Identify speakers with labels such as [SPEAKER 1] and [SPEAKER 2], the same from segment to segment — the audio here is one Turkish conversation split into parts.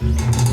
[SPEAKER 1] Thank you.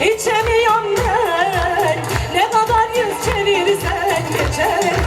[SPEAKER 1] İçemiyorum ben. Ne kadar yüz çevirsen geçemiyorum